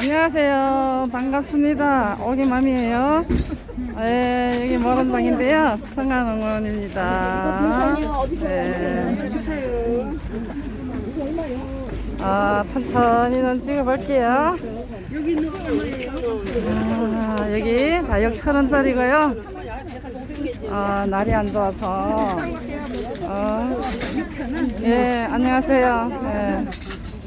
안녕하세요. 반갑습니다. 오기맘이에요. 네, 여기 모란장인데요. 성안농원입니다. 네. 아, 천천히는 찍어볼게요. 아, 여기 다육 천 원짜리고요. 아, 날이 안 좋아서. 어, 예, 안녕하세요. 네.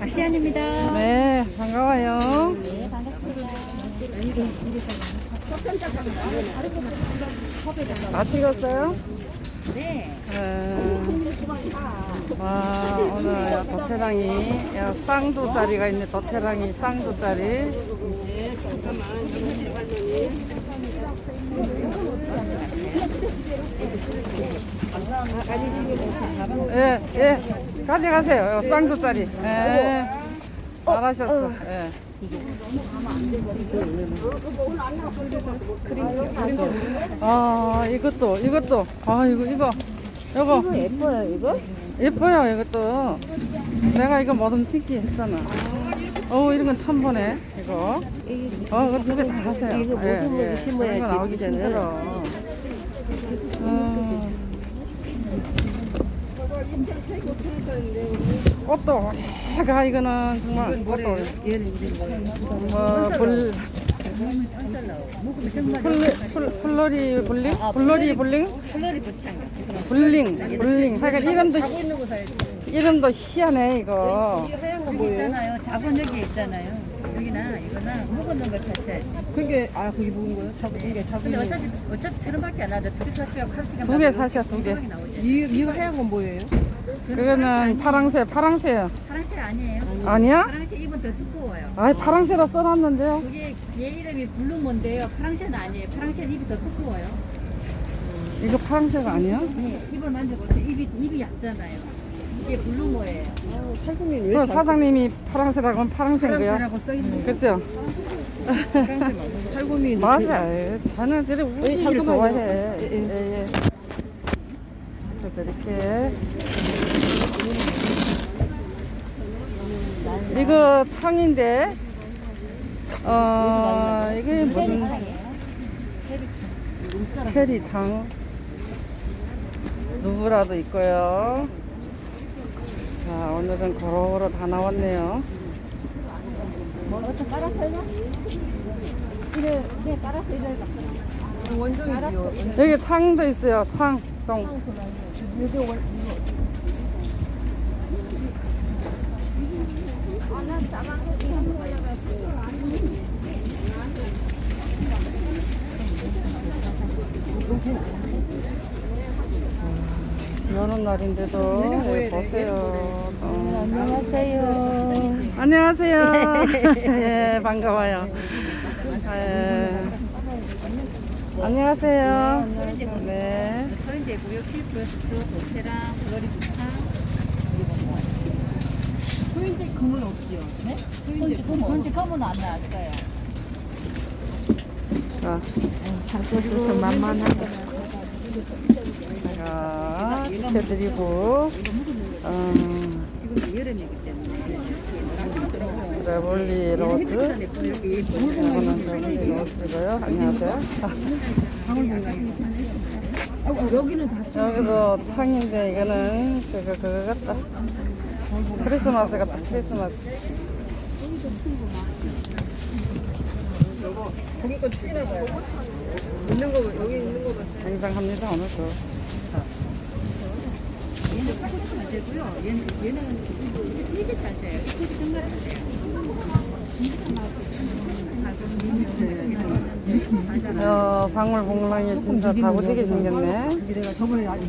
아시안입니다. 네, 반가워요. 네, 반갑습니다. 다 찍었어요? 네. 네. 와, 오늘 도태랑이, 야, 쌍두짜리가 있네, 도태랑이 쌍두짜리. 예, 예. 가져가세요. 요 쌍두짜리. 예. 잘하셨어. 예. 아, 이것도, 이것도. 아, 이거, 이거. 이거. 예뻐요, 이거? 예뻐요, 이것도. 내가 이거 뭐든 신기 했잖아. 어, 이런 건 처음 보네, 이거. 어, 이거 두개 다 하세요. 이거 모든 걸 심어야지, 이거 나오기 그전에. 힘들어. 어. 꽃도, 해가 이거는 정말 꽃도. 뭐예요? 뭐, 볼, 플리, 플, 플로리 볼링? 플로리 볼링? 플러리 부창이요. 볼링, 볼링. 하여간 이름도, 이름도 희한해, 이거. 여기 있잖아요. 작은 여기 있잖아요. 이거나 묵은 걸 사셔야지. 그게 아 그게 묵은 거예요? 작은 게 작은 근데 거. 어차피 어차피 저런밖에 안 나죠. 두개 사시고 칼시간 두개 사셔, 두 개. 이 이거 하얀 건 뭐예요? 그거는 파랑새, 파랑새요. 파랑색 아니에요. 아니야? 파랑색 입은 더 두꺼워요. 아이, 파랑새로 써놨는데요. 그게 얘 이름이 블루몬데요. 파랑색은 아니에요. 파랑색 입이 더 두꺼워요. 이거 파랑새가 아니야? 네, 입을 만져보세요. 입이 입이 얇잖아요. 이게 블루모예요. 살구미 왜그 이렇게 사장님이 파랑새라고 하면 파랑새인 거야. 파란색이라고 써있는 그죠? 살구미 맞아. 자는 저리 우기를 잠깐만요. 좋아해. 예, 예. 예, 예. 이렇게. 이거 창인데, 어, 이게 무슨 체리창. 누구라도 있고요. 자, 오늘은 고루고루 다 나왔네요. 어떤 깔았어요? 이를 네 깔았어 이를 원종이지요. 여기 창도 있어요. 창. 동. 여기 원 여름 날인데도 예, 보세요. 어. 안녕하세요. 안녕하세요. 예, 반가워요. 예. 안녕하세요. 네. 서인제 무료 필플러스 도체랑 블러리 부타 소인지 금은 없지요. 네? 서인제 검은 서인제 검은 안 나왔어요. 자, 그래서 만만하게. 자, 이렇게 드리고, 어, 지금 여름이기 레볼리 로즈. 여기 이거는 레볼리 로즈고요. 안녕하세요. 여기도 창인데 이거는 그거 그거 같다. 크리스마스 같다. 크리스마스. 거기 거 봐요. 있는 거 여기 있는 거 같아. 굉장합니다 오늘 도. 얘는 사고는 되고요. 얘는 얘는 이게 잘 돼요. 이게 정말 잘 돼요. 야, 방울 봉랑이 진짜 다고지게 생겼네. 내가 저번에 아니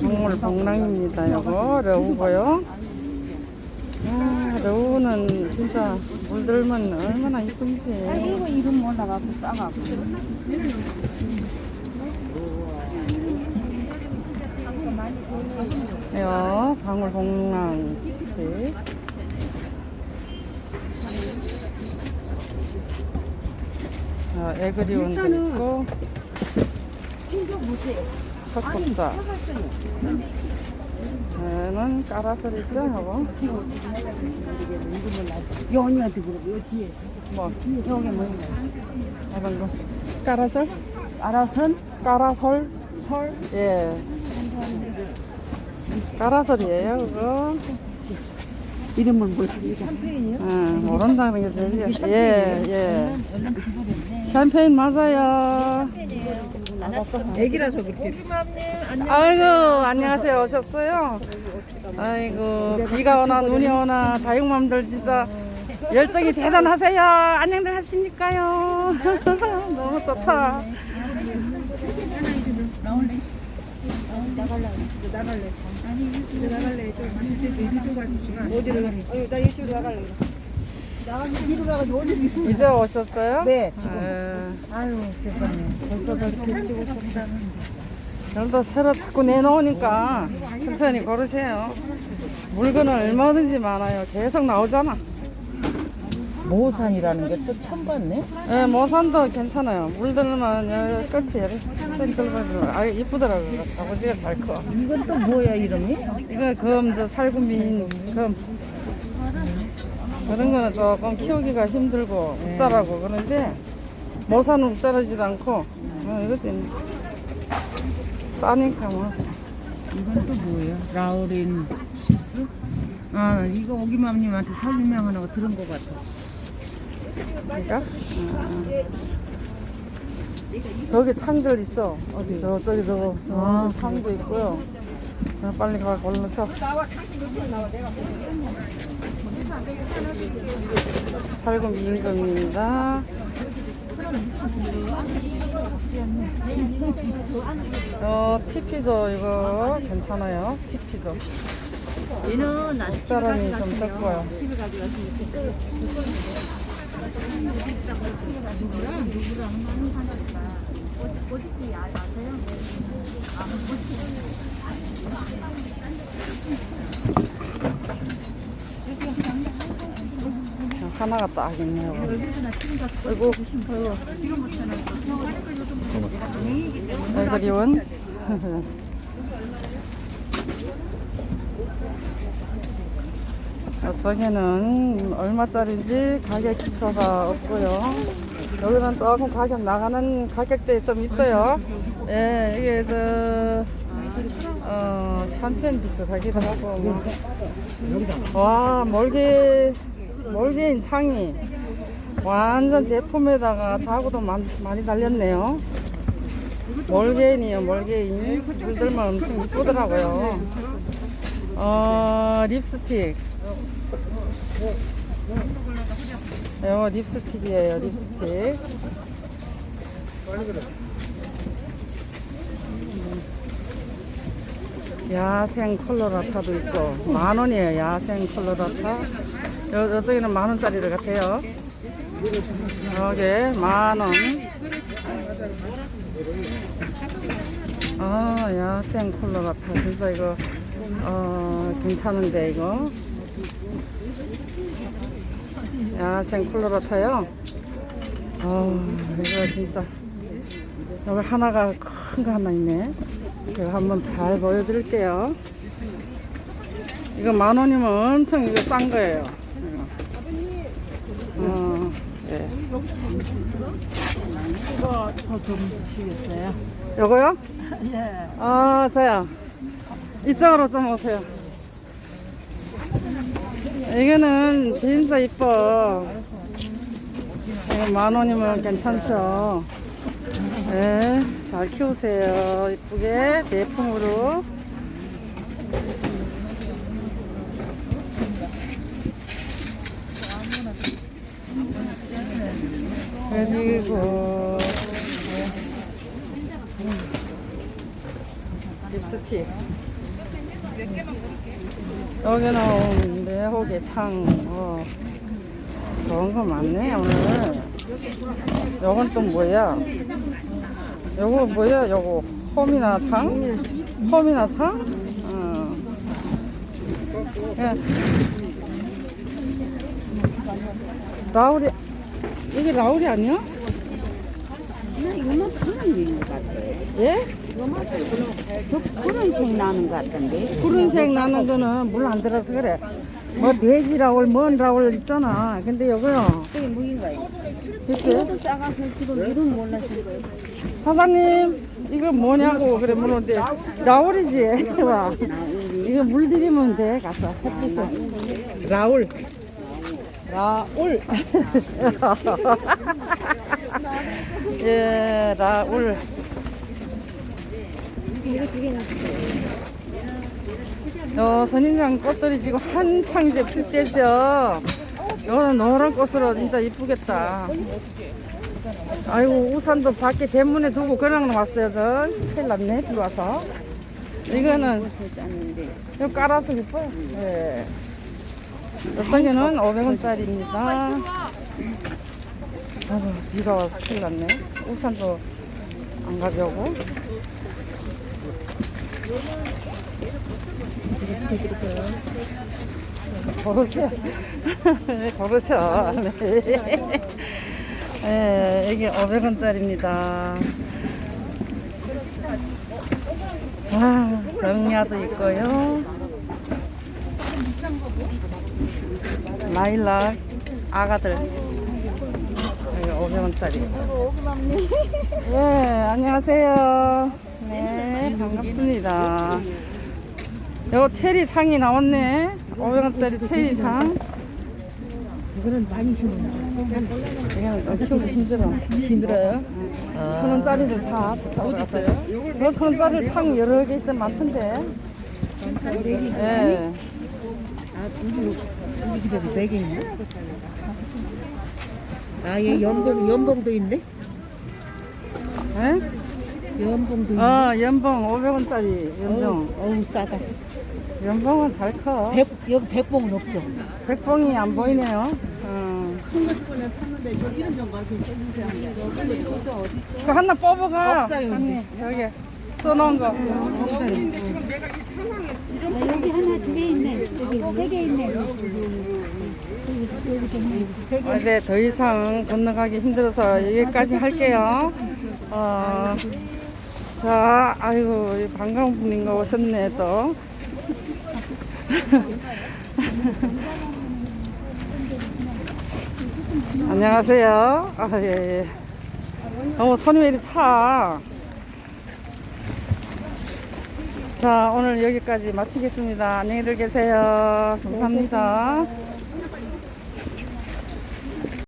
방울 봉랑입니다. 요거 러우고요. 아, 러우는 진짜 물들면 얼마나 이쁜지. 이거 이름 올라가고 싸가고. 요 방울 봉랑 잎. 자, 에그리온도 있고. 석석자. 얘는 여보? 요 언니한테 물어봐. 요 뒤에. 뭐 여기 뭐야? 어떤 거? 까라솔? 알아선? 까라솔? 설? 예. 까라솔이에요, 그거. 이름을 몰라. 샴페인이요? 응, 모른다는 게 들려. 예, 예. 샴페인 맞아요. 애기라서 그렇게. 아이고, 안녕하세요. 오셨어요? 아이고, 비가 오나 눈이 오나 다육맘들 진짜 열정이 대단하세요. 안녕들 하십니까요? 너무 좋다. 나갈래. 좀 이리 좀 가주시면. 어디로 가? 아유, 나 이쪽으로 나갈래. 이제 오셨어요? 네, 지금. 아유, 세상에. 벌써도 이렇게 일찍 오셨다는. 오늘도 새로 자꾸 내놓으니까 천천히 걸으세요. 물건은 얼마든지 많아요. 계속 나오잖아. 모산이라는 게 또 처음 봤네. 예, 모산도 괜찮아요. 물들면 여기 끝이 이렇게 긁어지고 아 이쁘더라고요. 아버지가 잘 커. 이건 또 뭐야, 이름이? 이거 검, 저 살구민 검. 그런 거는 조금 키우기가 힘들고 욱자라고 그러는데 모산은 욱자라지도 않고 어, 이것도 싸니까 뭐. 이건 또 뭐야? 라우린 시스? 아, 이거 오기맘님한테 설명하는 거 들은 것 같아. 그러니까 어. 저기 창들 있어. 어디? 저 저기 저거 저 창도 있고요. 어, 빨리 가 골라서. 살금 미인금입니다. 어, TP도 이거 괜찮아요. TP도. 얘는 나 사람이 좀 적고요. 하나가 딱 있네요. 아이고, 아이고, 리원. 저기는 얼마짜리인지 가격 지표가 없고요. 여기는 조금 가격 나가는 가격대에 좀 있어요. 예, 이게 저, 어, 샴페인 비슷하기도 하고. 뭐. 와, 멀게, 멀게인 창이 완전 대품에다가 자구도 많, 많이 달렸네요. 멀게인이요, 멀게인. 물들면 엄청 이쁘더라고요. 어, 립스틱. 이거 립스틱이에요, 립스틱. 야생 컬러라타도 있고 만 원이에요 야생 컬러라타. 여, 여쪽에는 만 원짜리들 같아요. 여기 만원. 아 야생 컬러라타. 진짜 이거 어 괜찮은데 이거 야생 컬러라타요 어 이거 진짜 여기 하나가 큰 거 하나 있네 제가 한번 잘 보여드릴게요. 이거 만 원이면 엄청 이거 싼 거예요. 이거. 어, 예. 이거 저 좀 주시겠어요? 요거요? 예. 아, 저요. 이쪽으로 좀 오세요. 이거는 진짜 이뻐. 만 원이면 괜찮죠? 네, 잘 키우세요. 이쁘게 대품으로. 그리고 립스틱. 여기는 매혹의 창. 어, 좋은 거 많네, 오늘. 요건 또 뭐야? 요거 뭐야, 요거? 홈이나 창? 홈이나 창? 어. 예. 라울이, 이게 라울이 아니야? 그냥 이것만 파는 게인 것 같아. 예? 푸른색 나는 것 같던데. 푸른색 나는 거는 물 안 들어서 그래. 뭐 돼지 라울, 뭔 라울 있잖아. 근데 요거요. 그게 무인가요? 글쎄. 이것도 싸가서 지금 이름 몰라신 거예요. 사장님, 이거 뭐냐고 그래 물었는데 라울이지. 와. 이거 물 들이면 돼 가서 햇빛을. 라울. 라울. 예, 라울. 어, 선인장 꽃들이 지금 한창 이제 필 때죠. 이거는 노란 꽃으로 진짜 이쁘겠다. 아이고, 우산도 밖에 대문에 두고 그냥 왔어요, 전. 큰일 났네, 비 와서. 이거는. 이거 깔아서 예뻐요. 예. 이쪽에는 500원짜리입니다. 아이고, 비가 와서 큰일 났네. 우산도 안 가져오고. 걸으세요. 네, 걸으셔. 네. 예, 이게 500원짜리입니다. 아, 정야도 있고요. 라일락 아가들. 여기 500원짜리. 예, 안녕하세요. 네, 반갑습니다. 요 체리 창이 나왔네. 500원짜리 체리 창. 이거는 많이 심었나? 이거는 어떻게 힘들어. 힘들어요? 천 원짜리를 사. 어디 있어요? 이거 천 원짜리 창 여러 개 있던 많던데. 예. 아, 우리, 우리 집에서 네개 있네. 아, 얘 연봉, 연봉도 있네? 예? 연봉도. 어, 연봉 500원짜리 연봉. 어우, 싸다. 연봉은 잘 커. 백, 여기 백봉은 없죠? 백봉이 안 보이네요. 어. 그 하나 뽑아가. 없어요, 언니, 여기 써놓은 거. 여기 하나 두 개 있네. 여기 세 개 있네. 어, 이제 더 이상 건너가기 힘들어서 여기까지 할게요. 어, 자, 아이고, 이 반가운 분인가 오셨네, 또. 안녕하세요. 아, 예, 예. 어, 손이 왜 이리 차? 자, 오늘 여기까지 마치겠습니다. 안녕히들 계세요. 감사합니다.